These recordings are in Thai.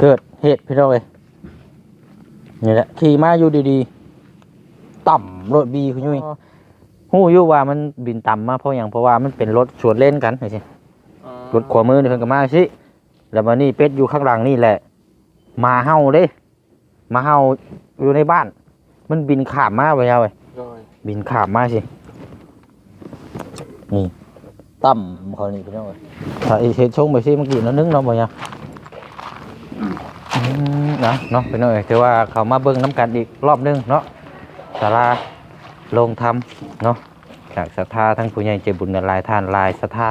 เกิดเหตุพี่น้องเอ้ยนี่แหละขี่มาอยู่ดีๆ ต่ำรถบีคุณยุ้ยหู้อยู่ว่ามันบินต่ำมาเพราะอย่างเพราะว่ามันเป็นรถสวนเล่นกันไอ้สิรถขวามือนี่เพิ่นก็มาสิแล้วมานี่เป็ดอยู่ข้างหลังนี่แหละ มาเฮาเด้มาเฮาอยู่ในบ้าน มันบินข้ามมาไปเอาไว้โดยบินข้ามมาสินี่ต่ำเขานี่พี่น้องเอ้ยถ้าไอ้เฮ็ดชงไปสิเมื่อกี้เนาะนึงเนาะบ่ยังอืม นะเนาะไปหน่อยถือว่าเขามาเบิ้งน้ำกันอีกรอบหนึงเนาะสาราลงทำเนาะจากศรัทธาทั้งผู้ใหญ่ใจบุญหลายท่านหลายศรัทธา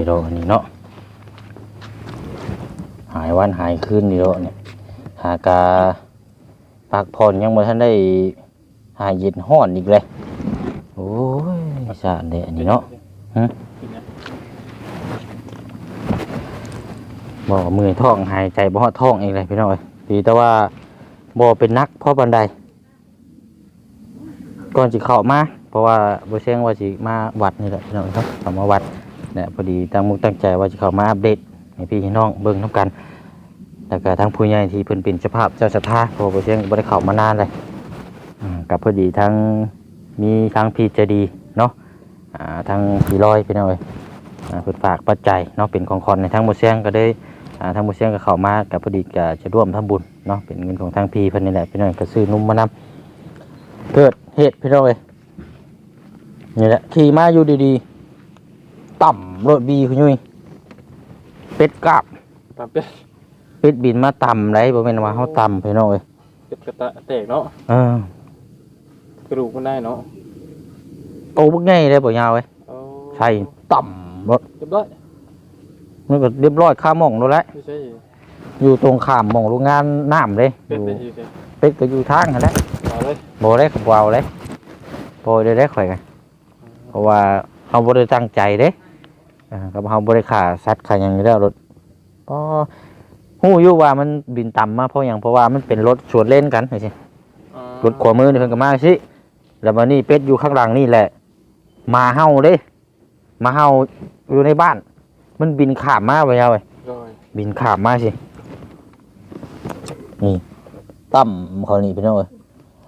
นี้เราอันนี้เนาะหายวันหายคืนนี่เราเนี่ยหากาพักผ่อนยังบ่ทันได้หายเย็นห้อนอีกเลยโอ้ยสารเดะอันนี้เนาะบ่มือท้องหายใจบ่ฮอดท้องเองเลยพี่น้องเอ้ยดีแต่ว่าบ่เป็นนักเพราะบันไดก่อนสิเข้ามาเพราะว่าบ่เสียงว่าสิมาวัดนี่แหละพี่น้องครับเข้ามาวัด เนี่ยพอดีตั้งมุกตั้งใจว่าสิเข้ามาอัปเดตให้พี่ให้น้องเบิ่งนํกัน แล้วก็ทั้งผู้ใหญ่ที่เพิ่นเป็นเจ้าภาพเจ้าศรัทธาพราะว่าบ่เสียงบ่ได้เข้ามานานเลยอืมกับพอดีทั้งมีทั้งพี่ใจดีเนาะอ่าทั้งพี่ลอยพี่น้อยอ่าเพิ่นฝากปัจจัยเนาะเป็นของคอนในทั้งบ่เสียงก็ได้อ่าทางบุเซียงก็เข้ามากับพอดีก็จะร่วมทำบุญเนาะเป็นเงินของทางพี่เพิ่นนี่แหละพี่น้องก็ซื้อนุ่มมานำเกิดเหตุพี่น้องเอ้ยนี่แหละขี่มาอยู่ดีๆ ต่ำรถบีคุณยุ้ยเป็ดกราบตามเป็ดเป็ดบินมาต่ำไรบ่แม่นว่าเฮาต่ำพี่น้องเอ้ยเป็ดกระตะแตกเนาะเออกระดูกมันได้เนาะโตบักใหญ่เลยบ่ยาวเอ้ยเอาใช่ต่ำรถเรียบร้อยมันก็เรียบร้อยค่าหม่องแล้วแหละไม่ใช่อยู่ตรงข้ามหม่องโรงงานน้ำเลยเป็อดยู่เป็นอยู่ใช่เป็ดก็อยู่ทางนั่นแหละเอาเลยโบได้กับวาวเลยโบได้ได้ข่อยกันเพราะว่าเขาบริตั้งใจเด้อ่า กับเขาบริขาสัตว์ขาหยังอยู่แล้วรถก็หู้อยู่ว่ามันบินต่ำมาเพราะอย่างเพราะว่ามันเป็นรถสวนเล่นกันไอ้สิอ่ารถขวามือนี่เพิ่นก็มาสิแล้วมานี่เป็ดอยู่ข้างหลังนี่แหละ มาเฮาเด้มาเฮาอยู่ในบ้าน มันบินข้ามมาไปเอาไว้โดยบินข้ามมาสินี่ต่ำเขานี่พี่น้องเอ้ย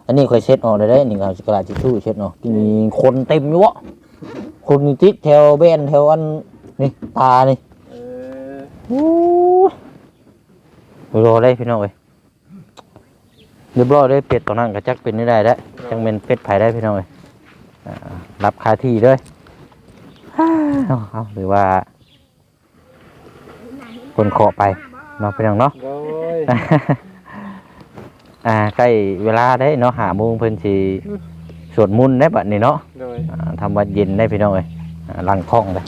อันนี้ค่อยเช็ดออกได้ได้นี่ครับกระดาษทิชชู่เช็ดออกมีคนเต็มอยู่วะคนนี่ติดแถวเบนแถวอัน นี่ตานี่เออโอ้ยรอได้พี่น้องเอ้ยเรียบร้อยได้เป็ดตรงนั้นก็จักเป็นไม่ได้แล้วจังเป็นเป็ดไผ่ได้พี่น้องเอ้ยอ่ารับคาที่เลยฮ่าเอาเอาหรือว่า คนเคาะไปเนาะพี่น้องเนาะ โดย อ่าใกล้เวลาได้เนาะหาโมงเพิ่นสิสวดมนต์ได้บัดนี้เนาะโดยอ่าทำวัดเย็นได้พี่น้องเอ้ยอ่าลังคล่องเลย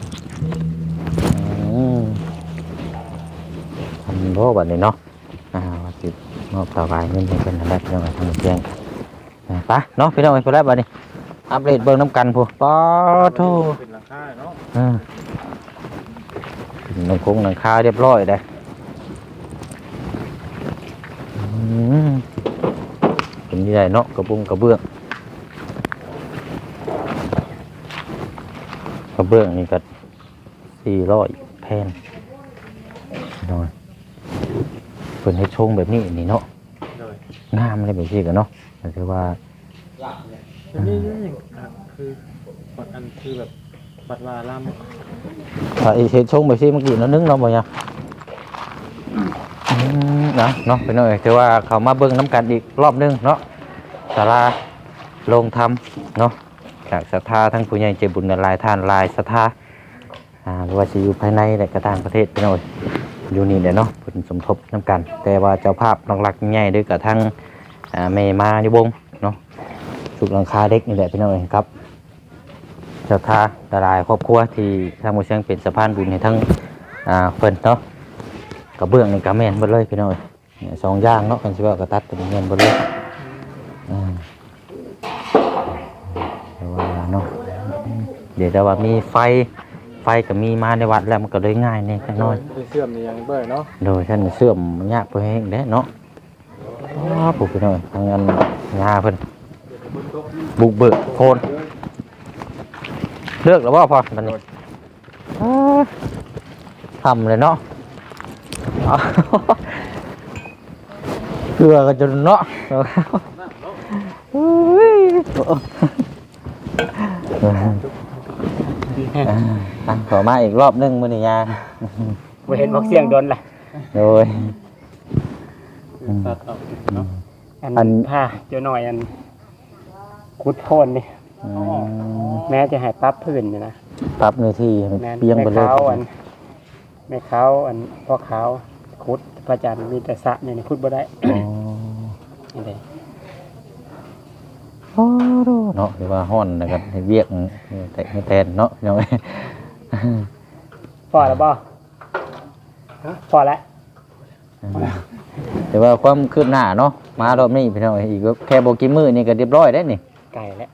ทำโลบัดนี้เนาะอ่าวัดสิมอบถวายเงินให้เพิ่นนั่นแหละพี่น้องเอ้ยทำเพียงอ่าไปเนาะพี่น้องเอ้ยพอแล้วบัดนี้ อัปเดตเบิ่งน้ำกันพูป๊อดโธ่เป็นหลังคาเนาะอ่าหนังคงหนังคาเรียบร้อยเลยอืมเป็นยังไงเนาะกระบุงกระเบื้อง กระเบื้องนี่ก็สี่ร้อยแผ่นนอน เพิ่นให้ชงแบบนี้นี่เนาะโดยงามเลยแบบนี้กันเนาะแต่คือว่าอันนี้อย่างอะคือบัตรอันคือแบบบัตรวาล่ามถ้าไอ้เฮ็ดชงแบบนี้เมื่อกี้เนาะนึงเนาะบ่ยังอืมนะเนาะเป็นหน่อยถือว่าเขามาเบิ่งน้ำกันอีกรอบหนึงเนาะศาลาโรงธรรมเนาะจากศรัทธาทั้งผู้ใหญ่ใจบุญหลายท่านหลายศรัทธาอ่าหรือว่าสิอยู่ภายในและก็ต่างประเทศเป็นหน่อย อยู่นี่แหละเนาะผลสมทบน้ำกัน แต่ว่าเจ้าภาพหลักๆใหญ่ด้วยกับทั้งอ่าเมมาอยู่บงเนาะสุกหลังคาเด็กนี่แหละพี่น้องเอ้ยครับศรัทธาหลายครอบครัวที่ทางมูเชียงเป็นสะพานบุญให้ทั้งอ่าเพิ่นเนาะกระเบื้องนี่กระแม่นบดเลยพี่น้อยเนี่ยสองย่างเนาะกันสิว่ากระตัดเป็นแม่นบดเลยอ่าเดี๋ยวแต่ว่ามีไฟ ไฟก็มีมาในวัดแล้วมันก็เลยง่ายเนี่ยน้อยไปเสื่อมนี่ยังเบิ่เนาะโดยท่านเสื่อมยากไปแห้งเด้เนาะว้าปลูกไปหน่อยทางอันงาเพิ่นบุกเบิกโคนเลือกแล้วว่าพอตอนนี้อ้าทำเลยเนาะเอาเกลือกันจนเนาะอุ้ยอ่าตั้งขอมาอีกรอบหนึงมื้อนี้ยาบ่เห็นบอกเสียงโดนล่ะโดยตัดเอาเนาะอันอันผ้าเจ้าหน่อยอันคุดโพนนี่ อืมแม้จะให้ปรั๊บพื้นนี่นะปรับเนื้อที่ให้แม่นเปียงไปแม่เลยขาวอันแม่ขาวอันพ่อขาวคุดพระจันทร์มีแต่สระเนี่ยนี่คุดบ่ได้อ๋อ นี่เลยโอ้โห เนาะหรือว่าห้อนนะครับให้เวียกแต่ไม่แทนเนาะเนาะพอแล้วบ่ฮะพอแล้วแต่ว่าความคืบหน้าเนาะมารอบนี้พี่น้องอีกแค่โบกินมือนี่ก็เรียบร้อยได้วนี่ไก่แล้ว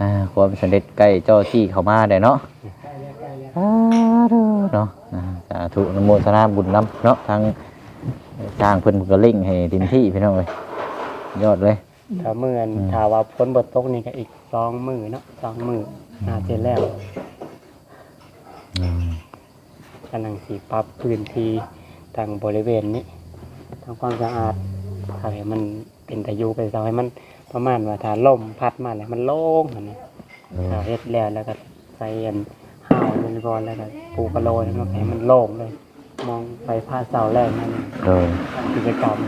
อ่าความสำเร็จใกล้เจ้าที่เข้ามาได้เนาะสาธุเนาะอ่าสาธุอนุโมทนาบุญนำเนาะทางสร้างเพิ่นก็เร่งให้เต็มที่พี่น้องเลยยอดเลย ถ้ามื้ออันอืมถ้าว่าฝนบ่ตกนี่ก็อีกสองมื้อเนาะสองมื้อน่าจะแล้วอืมกำลังสิปรับพื้นที่ทางบริเวณนี้ทำความสะอาดถ้าให้มันเป็นตะยูไปเสาให้มันประมาณว่าถ้าลมพัดมาแล้วมันโล่งอันนี้เออถ้าเฮ็ดแล้วแล้วก็ใส่อันห้าวมันก่อนแล้วก็ปูกระโลยแล้วก็ให้มันโล่งเลย มองไปผ้าเสาแรกนั่นโดยกิจกรรม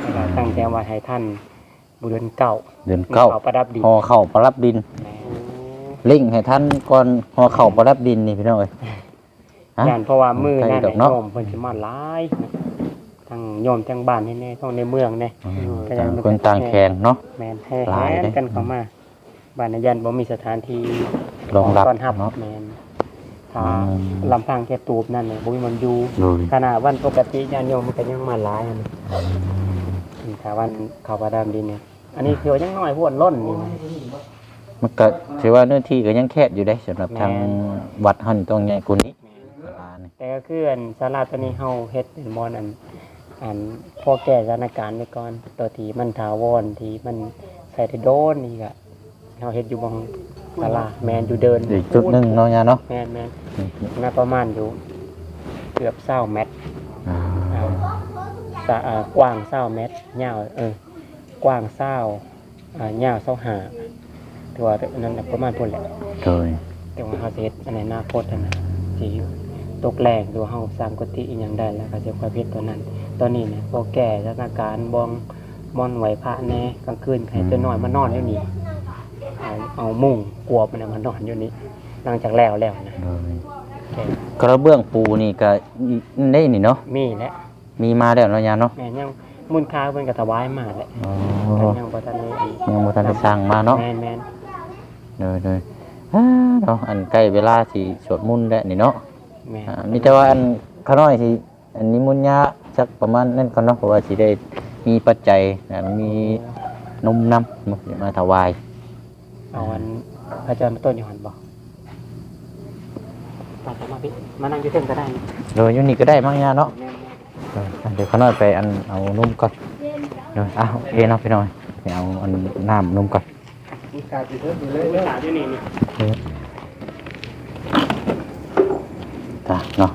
แล้วก็ตั้งใจว่าให้ท่านบุ เรือนเก่าเดือนเก้าประดับดีห่อเข่าประรับดินแหมเร่งให้ท่านก่อนห่อเข่าประรับดินนี่พี่น้องเอ้ยฮะย่านเพราะว่ามือนั่นใครดอกโยเนาะมเพิ่นสิมาหลายนะทั้งโยมทั้งบ้านแน่ๆทั้งในเมืองแน่อืมก็ยังต่างคนต่างแข่งเนาะแมนแห่หลายแหเด้นกันเข้ามาบ้านนายันบ่มีสถานที่รองรับต้อนรับเนาะแมนถ้าอืมลำพังแค่ตูบนั่นเนี่ยบ่มีมันอยู่โดยขนาดวันปกติญาติโยมมันก็ยังมาหลายอันนี้ถ้าวันเข้าประดามดินเนี่ย อันนี้คือว่ายังน้อยพวดล้นนี่นะมันก็ถือว่าเนื้อที่ก็ยังแคบอยู่ได้สำหรับแม่นทางวัดหันต้องใหญ่กว่านี้ศาลานี่แต่ก็คืออันศาลาตัวนี้เฮาเฮ็ดเป็นมอนอันอันพอแก้สถานการณ์ไปก่อนตัวที่มันถาวรที่มันใส่ได้โดนนี่ก็เฮาเฮ็ดอยู่บางศาลาแมนอยู่เดินอีกจุดหนึ่งเนาะยาเนาะแมนแมนน่าประมาณอยู่เกือบเศร้าเมตรอ่าอ่า สะอ่ากว้างเศร้าเมตรยาวเออ กว้างเศร้าอ่ายาวเศร้าหาตัวานั้นน่ะประมาณพุ่นแหละโดยแต่ว่าเฮาสิเฮ็ดอันไหนหน้าโพดอันนะสิตกแรงดูเฮาสร้างกุฏิอีหยังได้แล้วก็สิค่อยเฮ็ดตัวนั้น ตอนนี้เนี่ยพอแก่สถานการณ์บองมอนไหวพระแน่กลางคืนให้ตัวน้อยมานอนอยู่นี่เอาเอามุ้งกวบมันนะมานอนอยู่นี่หลังจากแล้วแล้วนะโดยแก่กระเบื้องปูนี่ก็ได้นี่เนาะมีและมีมาแล้วเนาะยาเนาะแม่นยัง มูลค่าเพิ่นก็ถวายมาแหละอ๋อแต่ยังบ่ทันได้อันยังบ่ทันได้สร้างมาเนาะแม่นแม่นโดยโดยอ่าเนาะอันใกล้เวลาสิสวดมนต์แล้วนี่เนาะแม่นอ่ามีแต่ว่าอันข้าน้อยสิอันนี้มุนต์ยะสักประมาณนั้นก่อนเนาะเพราะว่าสิได้มีปัจจัยอ่ามีนมน้ำมาถวายเอาอันพระเจ้ามาต้นอยู่หันบ่ตัดมาพี่มานั่งอยู่เทิงก็ได้นะโดยอยู่นี่ก็ได้มั้งยาเนาะแม่น เออเดี๋ยวข้าน้อยไปอันเอานมก่อนเดี๋ยวอ้าวโอเคเนาะพี่น้อยไปเอาอันน้ำนมก่อนๆมีกาอยู่เทิงอยู่เลยมีกาอยู่นี่นี่จ้ะเนาะ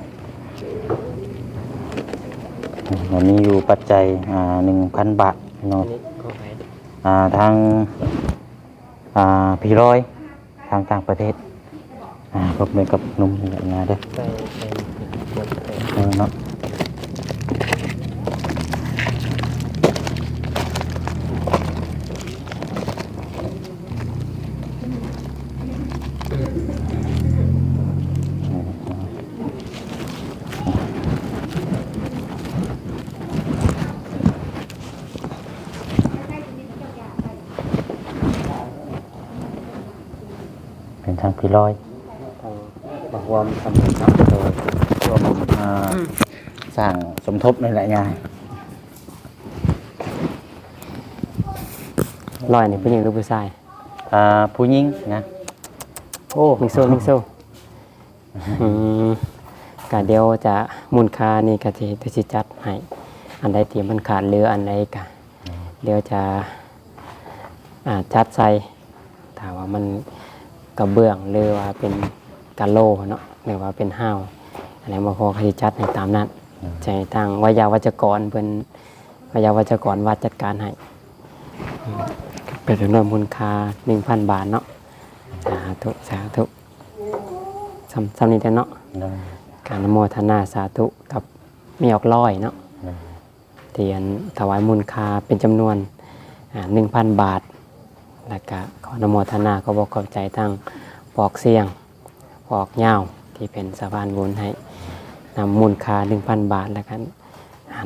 วันนี้อยู่ปัจจัยอ่าหนึ่งพันบาทพี่น้ออังนนี้ก็ไปอ่าทางอ่าพี่ร้อยทางต่างประเทศอ่าพบเลยกับนมนี่แหละนะเด้อใส่ใส่เดี๋ยวใส่เออเนาะางพี่ร้อยทางบอกวอมสำเร็จเนาะโดยรวมอ่าสร้างสมทบนี่แหละยายลอยนี่เป็นหยังหรือผู้ชายอ่าผู้หญิงนะโอ้มิกโซมิกโซอืมก็เดี๋ยวจะมูลค่านี่ก็สิจะสิจัดให้อันใดที่มันขาดเหลืออันใดก็เดี๋ยวจะอ่าจัดใส่ถ้าว่ามัน กระเบื้องหรือว่าเป็นกะโหลเนาะหรือว่าเป็นห้าวอันไหนมาพอก็สิจัดให้ตามนั้นใช้ทางวิทยาวัจกรเพิ่นวิทยาวัจกรวัดจัดการให้อืมเป็นจำนวนมูลค่า1,000บาทเนาะสาธุสาธุสำสำนี้แต่เนาะเนาะการอนโมทนาสาธุกับมีออกร้อยเนาะเนาะเทียนถวายมูลค่าเป็นจำนวนหนึ่งพันบาท แล้วก็ขออนโมทนาก็บอกขอบใจทั้งปอกเสียงปอกเหย้าที่เป็นสะพานบุญให้นำมูลค่าหนึ่งพันบาทแล้วกัน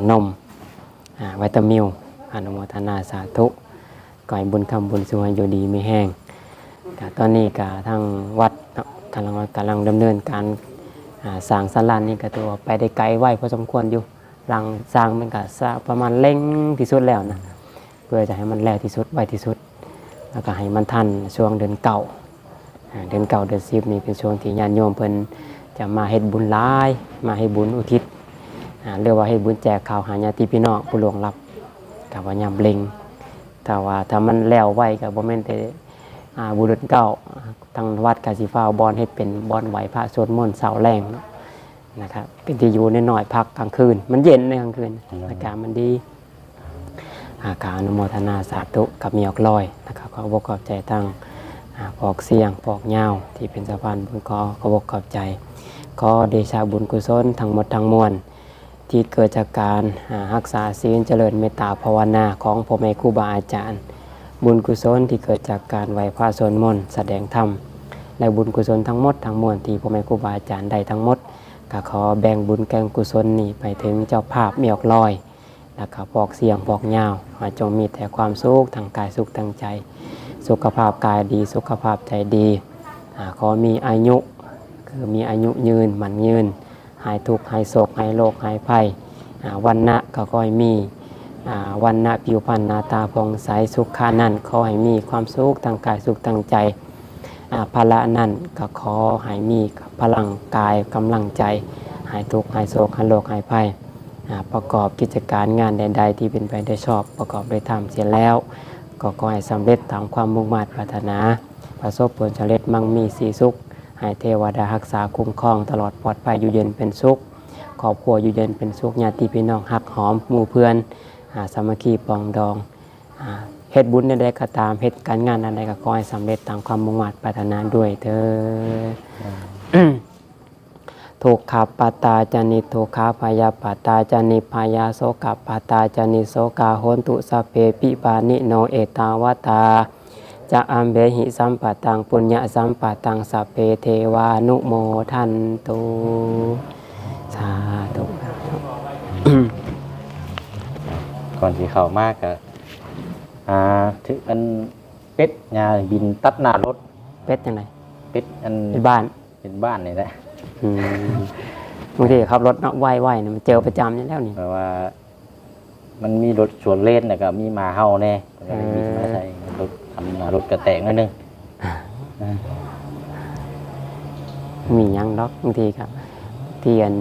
นมอ่าวิตามิลอนุโมทนาสาธุก่อยบุญคำบุญสุวรรณอยู่ดีไม่แห้งกตอนนี้ก็ทางวัดกำลังกำลังดำเนินการสร้างสลานนี่ก็ตัวไปได้ไกลไหวพอสมควรอยู่หลังสร้างมันก็สร้างประมาณเร่งที่สุดแล้วนะเพื่อจะให้มันแล้วที่สุดไวที่สุด แล้วก็ให้มันทันช่วงเดือนเก่าเดือนเก่าเดือนสิบนี่เป็นช่วงที่ญาติโยมเพิ่นจะมาเฮ็ดบุญหลาย มาให้บุญอุทิศเรียกว่าให้บุญแจกข่าวหาญาติพี่น้องผู้หลวงรับกับว่ายามเล็งแต่ว่าถ้ามันแล้วไวก็บ่แม่นแต่บุรุษเก่าทางวัดกาสิฟ้าวบอลให้เป็นบอลไหวพระสวดมนต์เสาแรงนะครับเป็นที่อยู่ในหน่อยพักกลางคืน มันเย็นในกลางคืนอากาศมันดีากาอนุโมทนาสาธุกับมีออกลอยนะครับขอบอกขอบใจทั้งอปอกเสียงปอกเงาที่เป็นสะพานบุญขอขอบอกขอบใจขอเดชาบุญกุศลทั้งหมดทั้งมวลที่เกิดจากการรักษาศีลเจริญเมตตาภาวนาของพ่อแม่ครูบาอาจารย์ บุญกุศลที่เกิดจากการไหวพระสวดมนต์แสดงธรรมและบุญกุศลทั้งหมดทั้งมวลที่พ่อแม่ครูบาอาจารย์ได้ทั้งหมดก็ขอแบ่งบุญแกงกุศลนี้ไปถึงเจ้าภาพมีออกลอย แล้วก็ปอกเสียงปอกยาวให้จงมีแต่ความสุขทางกายสุขทางใจ สุขภาพกายดีสุขภาพใจดีขอมีอายุคือมีอายุยืนหมันยืน หายทุกข์หายโศกหายโรคหายภัยวันนะก็ขอให้มีวันนะผิวพรรณหน้าตาผ่องใสสุขขานั่นขอให้มีความสุขทางกายสุขทางใจพละนั่นก็ขอให้มีพลังกายกำลังใจ หายทุกข์หายโศกหายโรคหายภัย ประกอบกิจการงานใด ๆ ที่เป็นไปได้ชอบประกอบได้ทำเสร็จแล้ว ก็ขอให้สำเร็จตามความมุ่งมั่นปรารถนา ประสบผลสำเร็จมั่งมีสีสุขให้เทวดารักษาคุ้มครองตลอดปลอดภัยอยู่เย็นเป็นสุขครอบครัวอยู่เย็นเป็นสุขญาติพี่น้องหักหอมหมู่เพื่อนสามัคคีปองดองเฮ็ดบุญใดก็ตามเฮ็ดการงานอะไรก็ขอให้สำเร็จตามความมุ่งมั่นปรารถนาด้วยเถิด ทุกขปตาจานิทุกขาพยาปตาจานิพยาโสกปตาจานิโสกาโหนตุสพเพปิปานิโนเอตาวตาจะอัมเบหิสัมปะตังปุญญสัมปะตังสัพเพเทวานุโมทันตุสาธุก่อนที่เข้ามากก็อ่าถึงอันเป็ดยาบินตัดหน้ารถเป็ดยังไงเป็ดอันเป็นบ้านเป็นบ้านนี่แหละอืม บางทีขับรถเนาะไหวๆเนี่ยมันเจอประจำนี่แล้วนี่เพราะว่า มันมีรถสวนเลนแล้วก็มีหมาเห่าแน่ก็เลยมีมาใส่รถทำหน้ารถกระแตกนิดนึงมีหยังดอกบางทีครับที่อัน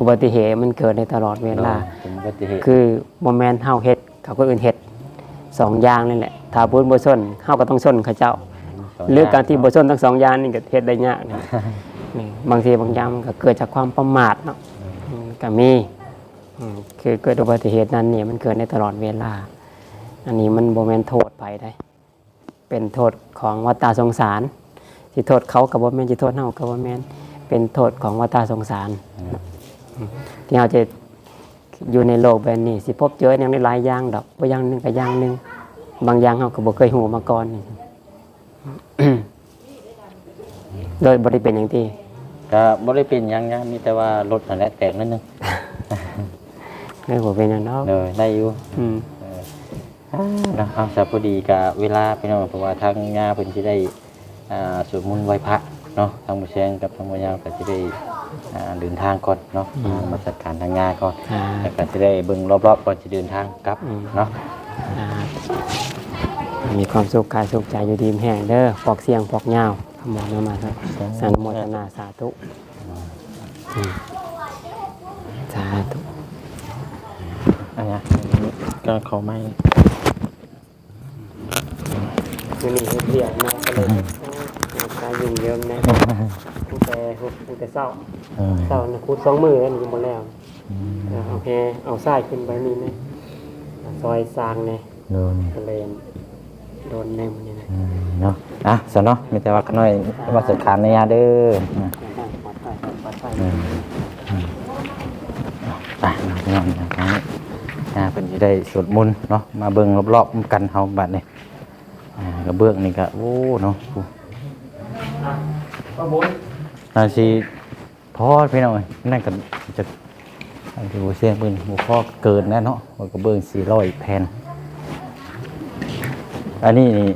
อุบัติเหตุมันเกิดในตลอดเวลา เป็นอุบัติเหตุคือโมเมนต์เฮาเฮ็ดกับคนอื่นเฮ็ดสองอย่างนี่แหละถ้าพูดบ่ส้นเฮาก็ต้องส้นเขาเจ้า หรือการที่บ่ส้นทั้งสองอย่างนี่ก็เฮ็ดได้ยากนี่นี่ บางทีบางอย่างมันก็เกิดจากความประมาทเนาะอืมก็มีอืมคือเกิดอุบัติเหตุนั้นเนี่ยมันเกิดในตลอดเวลา อันนี้มันบ่แม่นโทษไปได้ เป็นโทษของวัฏฏะสงสารสิโทษเขากับบ่แม่นสิโทษเฮากับบ่แม่นเป็นโทษของวัฏฏะสงสารที่เราจะอยู่ในโลกแบบนี้สิพบเจออย่างในหลายอย่างดอกว่าอย่างหนึ่งกับอย่างหนึ่งบางอย่างเราก็บ่เคยหูมาก่อนนี่โดยบริเป็นอย่างที่ ก็บ่ได้เป็นหยังนะมีแต่ว่ารถนั่นแหละแตกนิดนึงไม่บ่เป็นอย่างนั้นเลยได้อยู่อืมนะเอาสัพพอดีกับเวลาพี่น้องเพราะว่าทางงาเพิ่นสิได้อ่าสวดมนต์ไหว้พระเนาะทางบุเชงกับทางบุญยาวก็สิได้อ่าเดินทางก่อนเนาะอ่ามาจัดการทางงานก่อนอ่าแล้วก็สิได้เบิ่งรอบๆก่อนสิเดินทางกลับอืมเนาะ อ่ามีความสุขกายสุขใจอยู่ดีมแห้งเด้อปอกเสียงปอกยาว ขโมยมามาครับสันโมทนาสาธุสาธุอันนี้ก็เขาไม่มันมีเฮ็ดเรียกเนากเลยโอ้ยตายุ่งเยิงแน่ตั้งแต่ตั้งแต่เศร้าเศร้านะคูดสองมือแล้วนี่หมดแล้วเอาแฮเอาทรายขึ้นไปนี่นะซอยสางเนี่ยโดนเลยโดนแนมันนี่นะอืม เนาะอะสนเนาะมีแต่ว่าขน้อยมาสึกขานในยาเด้ออะปลอดภัยปลอดภัยอืมอืมไปพี่น้องนะครับอ่าเป็นที่ได้สวดมนต์เนาะมาเบิ่งรอบๆกันเฮาบัดนี่อ่ากระเบื้องนี่ก็โอ้เนาะโอ้ป้าบุญนาสิพอพี่น้องเอ้ยนั่นก็จะอันที่บ่เสียงปืนบ่พอเกินแน่เนาะว่ากระเบื้อง400แผ่นอันนี้นี่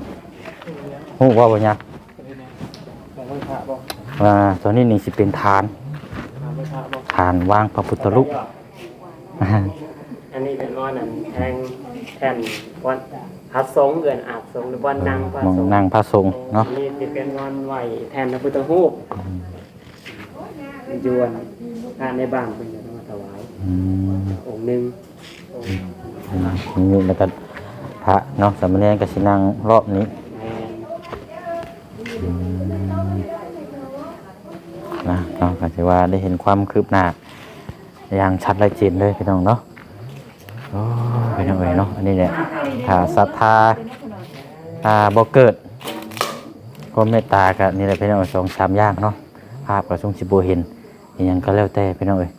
ฮู้ว่าบ่ยากแต่ต้องพระบอกว่าตัวนี้นี่สิเป็นฐานถามไม่พระบอกฐานวางพระพุทธรูปอันนี้เป็นว่านั่นแทงแทนวันพัดสงฆ์เกินอาบสงฆ์หรือวันนางพระมองสงฆ์นางพระสงฆ์เนาะอันี่จะเป็นวันไหวแทนพระพุทธรูปยวนทานในบ้านเป็นจะต้องมาถวายอืมองค์หนึ่งองค์นี่แล้วก็พระเนาะสามเณรก็สินั่งรอบนี้แม่ นะเนาะก็ถือว่าได้เห็นความคืบหน้าอย่างชัดและเจนเลยพี่น้องเนาะโอ้พี่น้องเอ๋ยเนาะอันนี้เนี่ยถ้าศรัทธาถ้าบ่เกิดความเมตตาก็นี่แหละพี่น้องสองสามอย่างเนาะภาพก็ทรงสิบ่เห็นอหยังก็แล้วแต่พี่น้องเอ๋ย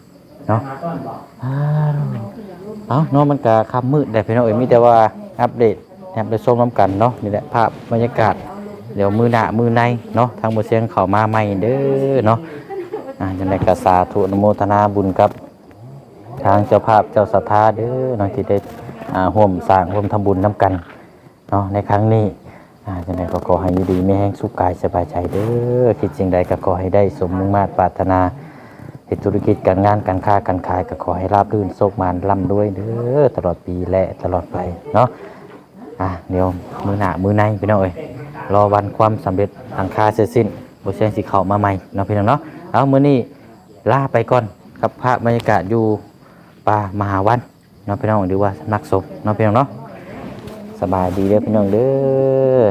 เนาะมาต้อนบอกอ้าวเอ้าเนาะมันก็ค่ำมืดแต่พี่น้องเอ๋ยมีแต่ว่าอัปเดตแอบไปชมน้ำกันเนาะนี่แหละภาพบรรยากาศ เดี๋ยวมือหน้ามือในเนาะทางบ่เสียงเข้ามาใหม่เด้อเนาะอ่าจังได๋ก็สาธุอนุโมทนาบุญกับ ทางเจ้าภาพเจ้าศรัทธาเด้อเนาะที่ได้อ่าร่วมสร้างร่วมทำบุญนํกันเนาะในครั้งนี้อ่าจังไดก็ขอให้อยู่ดีมีแรงสุขกายสบายใจเด้อคิดสิ่งใดก็ขอให้ได้สมมุ่งมาตรปรารถนาเฮ็ดธุรกิจการงานการค้าการขายก็ขอให้ราบรื่นโชคมานร่ำรวยเด้อตลอดปีและตลอดไปเนาะอะเดี๋ยวมือหน้ามือในพี่น้องเอ้ย รอวันความสำเร็จหลังคาเสร็จสิ้นบ่เชีสีเขามาใหม่เนาะพี่น้องเนาะเอาเมื่อนี้ลาไปก่อนกับภาพบรรยากาศอยู่ป่ามหาวันเนาะพี่น้องหรือว่านักศพเนาะพี่น้องเนาะสบายดีเด้อพี่น้องเด้อ